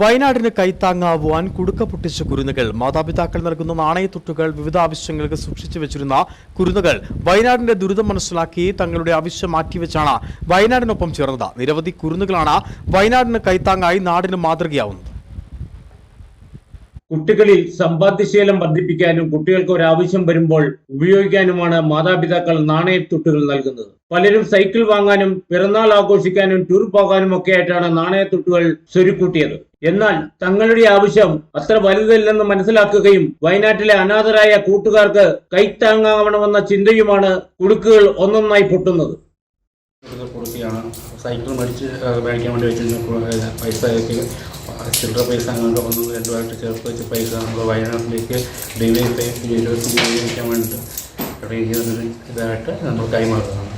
വയനാടിന് കൈത്താങ്ങാവുവാൻ കുടുക്ക പൊട്ടിച്ച കുരുന്നുകൾ. മാതാപിതാക്കൾ നൽകുന്ന നാണയത്തുട്ടുകൾ വിവിധ ആവശ്യങ്ങൾക്ക് സൂക്ഷിച്ചു വെച്ചിരുന്ന കുരുന്നുകൾ വയനാടിന്റെ ദുരിതം മനസ്സിലാക്കി തങ്ങളുടെ ആവശ്യം മാറ്റിവെച്ചാണ് വയനാടിനൊപ്പം ചേർന്നത്. നിരവധി കുരുന്നുകളാണ് വയനാടിന് കൈത്താങ്ങായി നാടിന് മാതൃകയാവുന്നത്. കുട്ടികളിൽ സമ്പാദ്യശീലം വർദ്ധിപ്പിക്കാനും കുട്ടികൾക്ക് ഒരു ആവശ്യം വരുമ്പോൾ ഉപയോഗിക്കാനുമാണ് മാതാപിതാക്കൾ നാണയത്തുട്ടുകൾ നൽകുന്നത്. പലരും സൈക്കിൾ വാങ്ങാനും പിറന്നാൾ ആഘോഷിക്കാനും ടൂർ പോകാനും ഒക്കെ ആയിട്ടാണ് നാണയത്തുട്ടുകൾ സ്വരുക്കൂട്ടിയത്. എന്നാൽ തങ്ങളുടെ ആവശ്യം അത്ര വലുതല്ലെന്ന് മനസ്സിലാക്കുകയും വയനാട്ടിലെ അനാഥരായ കൂട്ടുകാർക്ക് കൈത്താങ്ങാവണമെന്ന ചിന്തയുമാണ് കുടുക്കുകൾ ഒന്നൊന്നായി പൊട്ടുന്നത്. സൈക്കിൾ മേടിച്ച് മേടിക്കാൻ വേണ്ടി വെച്ചിരുന്ന പൈസ ചില്ലറ പൈസ അങ്ങോട്ട് ഒന്നും രണ്ടുമായിട്ട് ചേർത്ത് വെച്ച പൈസ നമ്മൾ വയനാട്ടിലേക്ക് ഡിവൈസ് യൂണിവേഴ്സിറ്റി ഉപയോഗിക്കാൻ വേണ്ടിയിട്ട് ഇടയിൽ ഇതായിട്ട് നമ്മൾ കൈമാറുന്നതാണ്.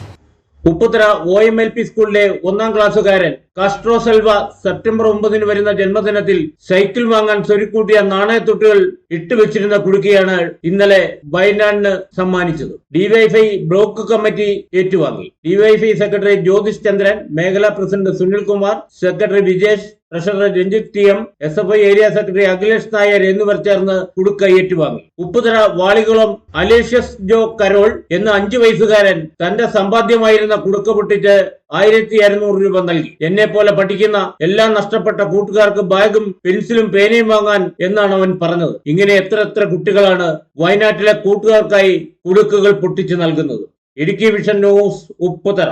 Upputhara O M L P സ്കൂളിലെ ഒന്നാം ക്ലാസ്സുകാരൻ കാസ്ട്രോ സെൽവ സെപ്റ്റംബർ ഒമ്പതിന് വരുന്ന ജന്മദിനത്തിൽ സൈക്കിൾ വാങ്ങാൻ സ്വരുക്കൂട്ടിയ നാണയത്തൊട്ടുകൾ ഇട്ടുവെച്ചിരുന്ന കുടുക്കിയാണ് ഇന്നലെ വയനാടിന് സമ്മാനിച്ചത്. ഡിവൈഫൈ ബ്ലോക്ക് കമ്മിറ്റി ഏറ്റുവാങ്ങി. ഡിവൈഫൈ സെക്രട്ടറി ജ്യോതിഷ് ചന്ദ്രൻ മേഖലാ president Sunilkumar secretary Vijesh treasurer Ranjith T M S F I area secretary Akhilesh Nair എന്നിവർ ചേർന്ന് കുടുക്ക ഏറ്റുവാങ്ങി. ഉപ്പുതറ വാളികുളം അലേഷ്യസ് ജോ കരോൾ എന്ന അഞ്ചു വയസ്സുകാരൻ തന്റെ സമ്പാദ്യമായിരുന്ന കുടുക്ക പൊട്ടിച്ച് ആയിരത്തി അറുന്നൂറ് രൂപ നൽകി. എന്നെ പോലെ പഠിക്കുന്ന എല്ലാം നഷ്ടപ്പെട്ട കൂട്ടുകാർക്ക് ബാഗും പെൻസിലും പേനയും വാങ്ങാൻ എന്നാണ് അവൻ പറഞ്ഞത്. ഇങ്ങനെ എത്ര എത്ര കുട്ടികളാണ് വയനാട്ടിലെ കൂട്ടുകാർക്കായി കുടുക്കുകൾ പൊട്ടിച്ചു നൽകുന്നത്. Idukki vision news Upputhara.